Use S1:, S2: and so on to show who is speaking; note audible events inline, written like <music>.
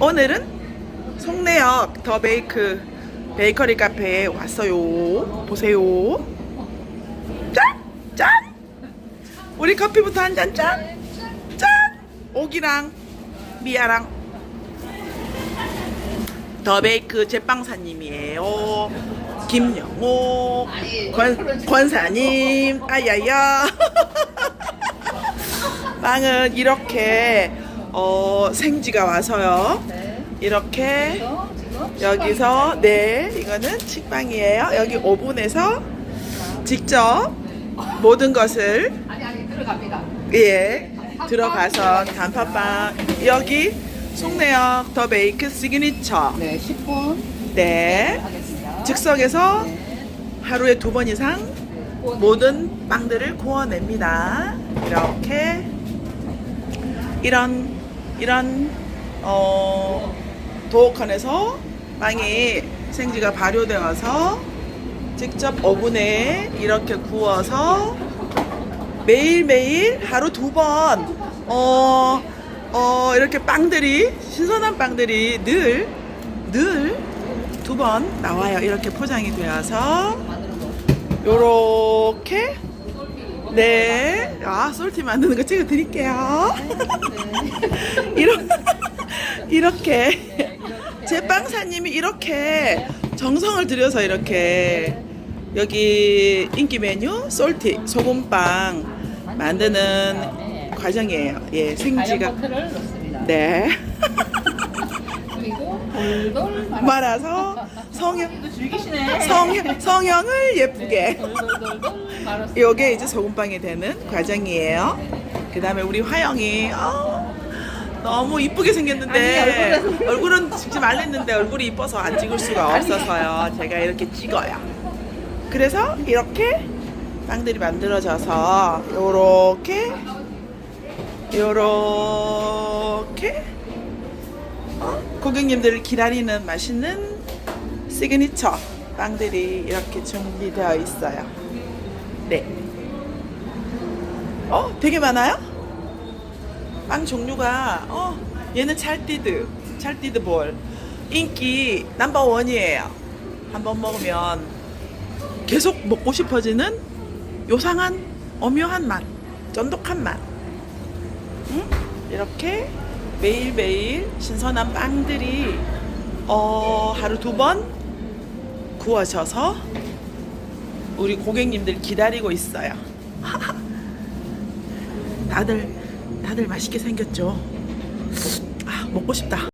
S1: 오늘은 송내역 더 베이크 베이커리 카페에 왔어요. 보세요. 짠! 짠! 우리 커피부터 한 잔 짠! 짠! 오기랑 미아랑 더 베이크 제빵사님이에요. 김영호 권, 권사님 아야야 <laughs> 빵은 이렇게 어, 생지가 와서요. 이렇게 여기서 네 이거는 식빵이에요. 여기 오븐에서 직접 모든 것을
S2: 아니 아니 들어갑니다.
S1: 예 들어가서 단팥빵. 여기 송내역 더 베이크 시그니처.
S2: 네, 10분.
S1: 네. 즉석에서
S2: 네.
S1: 하루에 두 번 이상 모든 빵들을 구워냅니다. 이렇게 이런 이런 어 도어컨에서 빵이 생지가 발효되어서 직접 오븐에 이렇게 구워서 매일매일 하루 두 번, 어, 어, 이렇게 빵들이, 신선한 빵들이 늘, 늘 두 번 나와요. 이렇게 포장이 되어서. 요렇게. 네. 아, 솔티 만드는 거 찍어 드릴게요. 이런, <laughs> 이렇게. 제 빵사님이 이렇게 정성을 들여서 이렇게 여기 인기 메뉴 솔티 소금빵 만드는 과정이에요. 예, 생지가. 네 <laughs>
S2: 그리고 돌돌 말아.
S1: 말아서 성형
S2: 이거 즐기시네.
S1: 성형 성형을 예쁘게.
S2: 돌돌돌돌 말았어.
S1: 요게 이제 소금빵이 되는 과정이에요. 그 다음에 우리 화영이 어, 너무 이쁘게 생겼는데
S2: 얼굴은-
S1: 얼굴은 찍지 말랬는데 얼굴이 이뻐서 안 찍을 수가 없어서요. 제가 이렇게 찍어요. 그래서 이렇게 빵들이 만들어져서 요렇게 요렇게 어? 고객님들을 기다리는 맛있는 시그니처 빵들이 이렇게 준비되어 있어요. 네. 어, 되게 많아요? 빵 종류가 어, 얘는 찰띠드, 찰띠드 볼. 인기 넘버 원이에요. 한번 먹으면 계속 먹고 싶어지는 요상한 오묘한 맛, 쫀득한 맛. 응? 이렇게 매일매일 신선한 빵들이 어, 하루 두 번 구워져서 우리 고객님들 기다리고 있어요. <laughs> 다들 다들 맛있게 생겼죠. 아, 먹고 싶다.